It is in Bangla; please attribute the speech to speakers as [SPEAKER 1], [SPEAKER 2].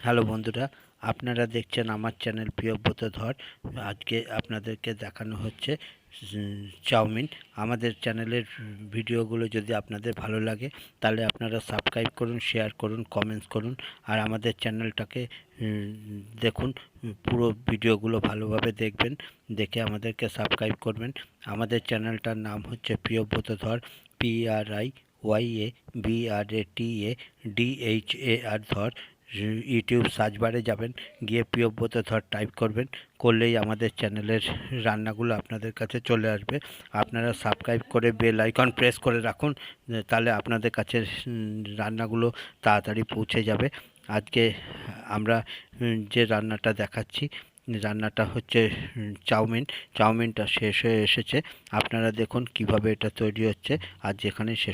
[SPEAKER 1] হ্যালো বন্ধুরা আপনারা দেখছেন আমার চ্যানেল প্রিয়ব্রত ধর। আজকে আপনাদেরকে দেখানো হচ্ছে উম, চাউমিন। আমাদের চ্যানেলের ভিডিওগুলো যদি আপনাদের ভালো লাগে তাহলে আপনারা সাবস্ক্রাইব করুন শেয়ার করুন কমেন্টস করুন আর আমাদের চ্যানেলটাকে দেখুন পুরো ভিডিওগুলো ভালোভাবে দেখবেন দেখে আমাদেরকে সাবস্ক্রাইব করবেন। আমাদের চ্যানেলটার নাম হচ্ছে Priyabrata Dhar P R I Y A B R A T A D H A R Dhar. YouTube search বারে যাবেন, গিয়ে প্রিয়ব্রত ধর টাইপ করবেন, করলেই আমাদের চ্যানেলের রান্নাগুলো আপনাদের কাছে চলে আসবে। আপনারা সাবস্ক্রাইব করে বেল আইকন প্রেস করে রাখুন তাহলে আপনাদের কাছে রান্নাগুলো তাড়াতাড়ি পৌঁছে যাবে। আজকে আমরা যে রান্নাটা দেখাচ্ছি, রান্নাটা হচ্ছে চাউমিন। চাউমিনটা শেষ হয়ে এসেছে। আপনারা দেখুন কীভাবে এটা তৈরি হচ্ছে, আর যেখানে শেষ